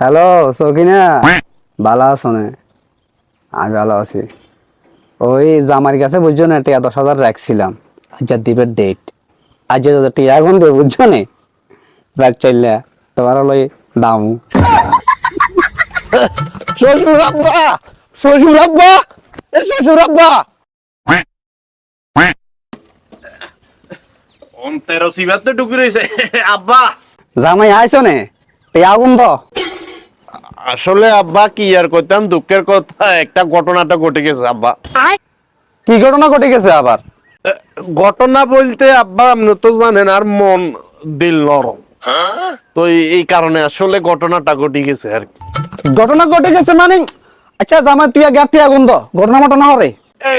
Hello Sakina ভালো আছো না? আমি ভালো আছি। ওই জামার কাছে বুঝছ না টিয়া দশ হাজার রাখছিলাম। আজ যা দিবের ডেট আজ যা টিয়া এখন দেবে বুঝছ না? রাত চাইলে তোমার লই দাম। শ্বশুর আব্বা শ্বশুর আব্বা শ্বশুর আব্বা অন্তের সিবাত তো ঢুকে রয়েছে আব্বা। জামাই আইছো নে? টিয়া গুন তো আসলে আব্বা কি আর করতাম দুঃখের কথা একটা ঘটনাটা ঘটে গেছে আব্বা। কি ঘটনা ঘটে গেছে আবার? ঘটনা বলতে আব্বা আপনি তো জানেন আর মন দিল নরম। তো এই- কারণে আসলে ঘটনাটা ঘটে গেছে আর কি। ঘটনা ঘটে গেছে মানে আচ্ছা জামা তুই গ্যাপ টিয়া গুন তো ঘটনা মটনা হরে।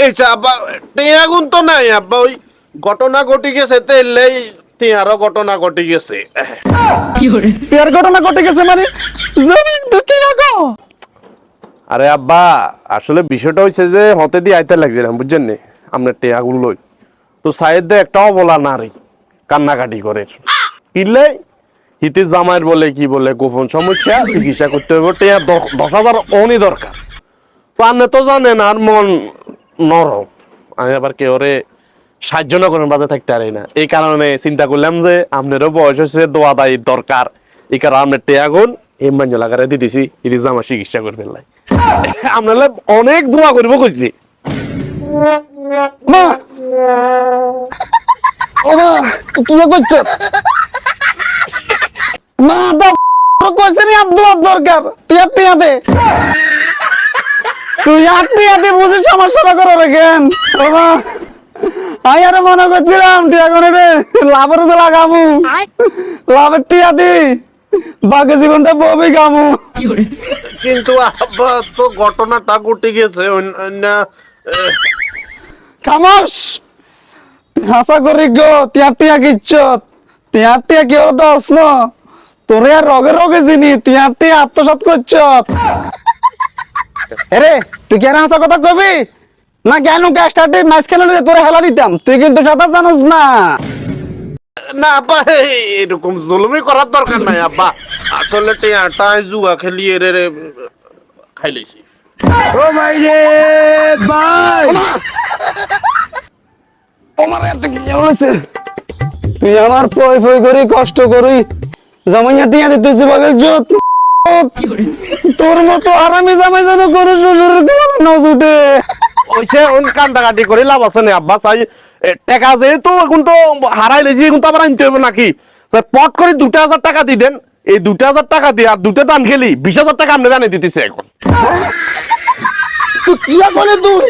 এই আব্বা টিয়াগুন তো নাই আব্বা ওই ঘটনা ঘটে গেছে তেলেই টিয়ারও ঘটনা ঘটে গেছে। টিয়ার ঘটনা ঘটে গেছে মানে? জমিন কি আরে আব্বা আসলে বিষয়টা হয়েছে যে হতে দিয়ে আইতে লাগছিলাম বুঝছেন নি? আপনার টেয়াগুলো লই। তো সাইড দিয়ে একটাও বলা না রে কান্নাকাটি করে। কিনলে হিতে জামাইয়ের বলে কি বলে গোপন সমস্যা চিকিৎসা করতে হবে টেয়া দশ- হাজার অনই দরকার। তো আপনি তো জানেন আর মন নরম। আমি আবার কেউ রে সাহায্য না বাজে থাকতে পারি না। এই কারণে চিন্তা করলাম যে আপনারও বয়স হয়েছে, দোয়া দায়ী দরকার। এই কারণে আপনার টেয়াগুন মাঞ্জ লাগারে দিয়ে দিছি ইতি জামা চিকিৎসা করবেন লাই। আপনার অনেক দোয়া করব কইছি। মা! ও মা, কি করছ? মা দাও কইছে নি, আব্দুল দরকার। তুই আর টিয়া তুই আর টিয়া দে বুঝে সমস্যা করো রে ও মা আমি আরে মনে করছিলাম টিয়া করে রে লাভের লাভের টিয়া দি বাকি জীবনটা ববি গামু। কিন্তু আব্বা তো ঘটনাটা ঘটে গেছে অন্য- খামোশ! হাসা করি গো তিয়া তিয়া কিচ্ছত তিয়া তিয়া কি ওর দোষ ন? তোরে আর রগে রগে জিনি তিয়া তিয়া আত্মসাত করছ। এরে তুই কেন হাসা কথা কবি? না কেন গ্যাসটাতে ম্যাচ খেলে তোরে হেলা দিতাম? তুই কিন্তু সাঁতার জানোস না। না আব্বা এই- এরকম জুলুমি করার দরকার নাই আব্বা। আসলে জুয়া খেলি এর খাইলেছি ও ভাই রে ভাই। আমার এত কি হয়েছে? তুই আমার পয় পয় করি কষ্ট করি। জামাইয়া টিয়া দিতে যুবকের জোত তোর মতো আরামে জামাই যেন করে শ্বশুরের গলা ওইছে ওন কান্দাকাটি করে, লাভ আছে না আব্বাস আই টাকা যেহেতু এখন তো হারাই লেছি, এখন তো আবার আনতে হবে নাকি? পট করে দুটা হাজার টাকা দি দেন, এই দুটা হাজার টাকা দিয়ে আর দুটা দান খেলি, বিশ হাজার টাকা আপনারা আনে দিতেছে এখন। কি করে তুই?